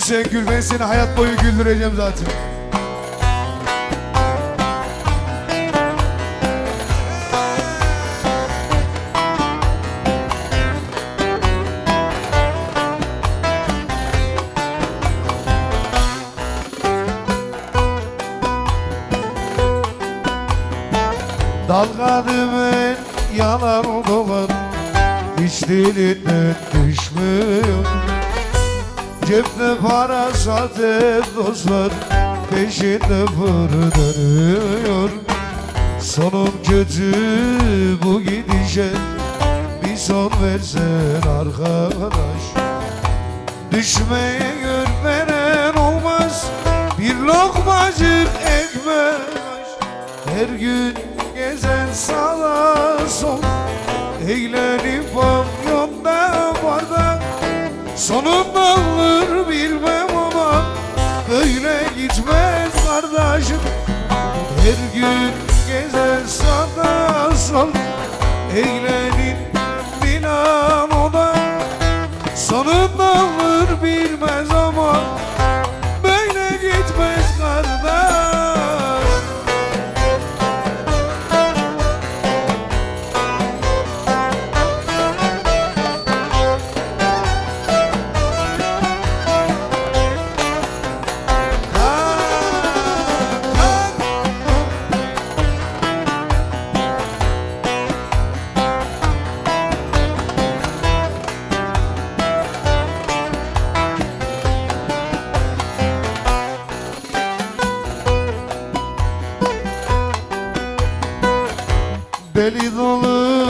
sen gül ben seni hayat boyu güldüreceğim zaten. Dalgalı ben yalan dolan Hiç dilinden düşmüyor Cepte para sahte dostlar? Peşinde fır dönüyor. Sonum kötü bu gidişe. Bir son versen arkadaş. Düşmeye gör veren olmaz. Bir lokmacık ekmek Her gün gezen sağa sol Eğlenip pavyonda bardak Sonunda Böyle gitmez kardeşim. Her gün gezer sağda sol Eğlenir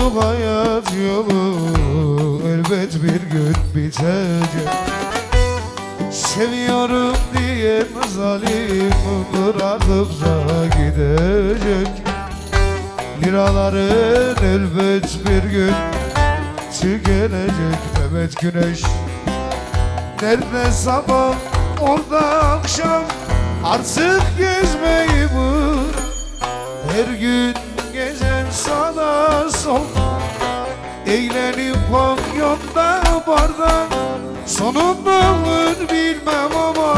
dolu hayat yolu elbet bir gün bitecek. Seviyorum diye zalim bırakıp da gidecek. Liraların elbet bir gün tükenecek. Mehmet Güneş Nerede sabah orada akşam? Artık gezmeyi bırak her gün Sonunda alır bilmem ama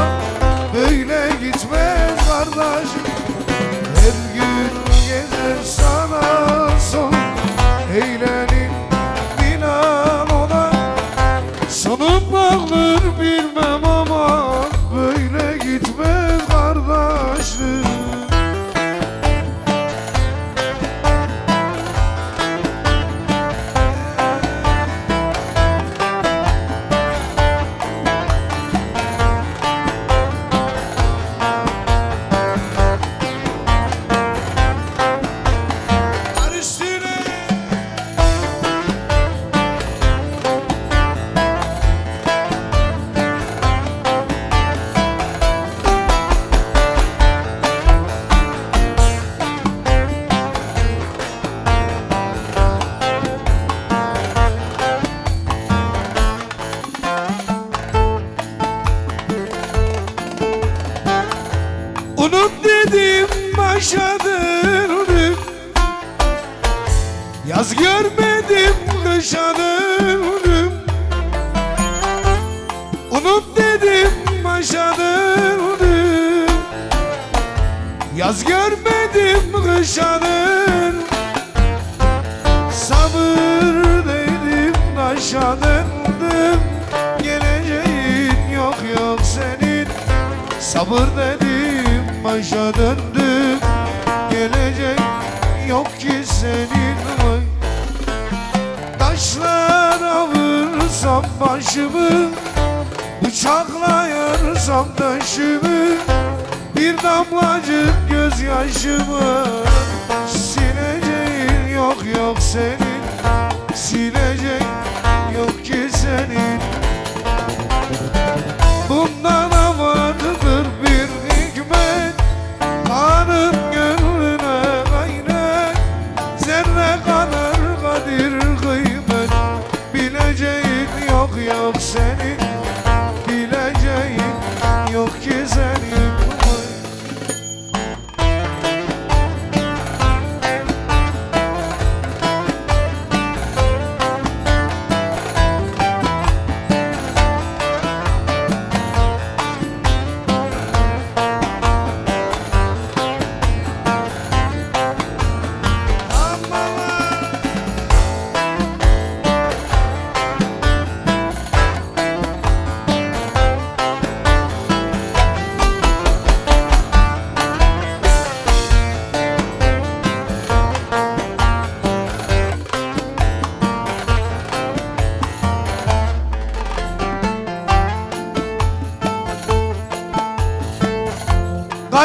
Böyle gitmez kardeşim. Her gün gezen Yaz görmedim kışa döndüm Unut dedim döndüm Yaz görmedim kışa döndüm Sabır dedim taşa döndüm Geleceğin yok yok senin. Sabır dedim başa döndüm Gelecek yok ki senin vay Taşlara vursam başımı Bıçakla yarsam taşımı Bir damlacık gözyaşımı. Sileceğin yok yok senin Silecek yok ki senin yok senin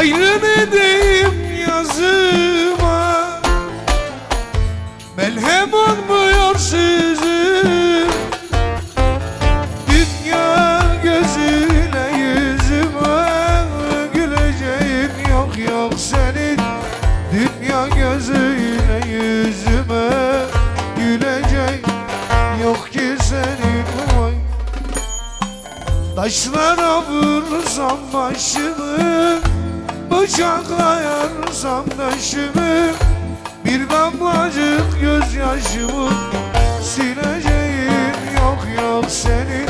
Gayrı ne diyeyim yazıma. Melhem olmuyor sızım Dünya gözüyle yüzüme. Güleceğim yok yok senin. Dünya gözüyle yüzüme. Gülecek yok ki senin. Vay Taşlara vursam başımı Bıçakla yarsam döşümü Bir damlacık gözyaşımı Sileceğim yok yok seni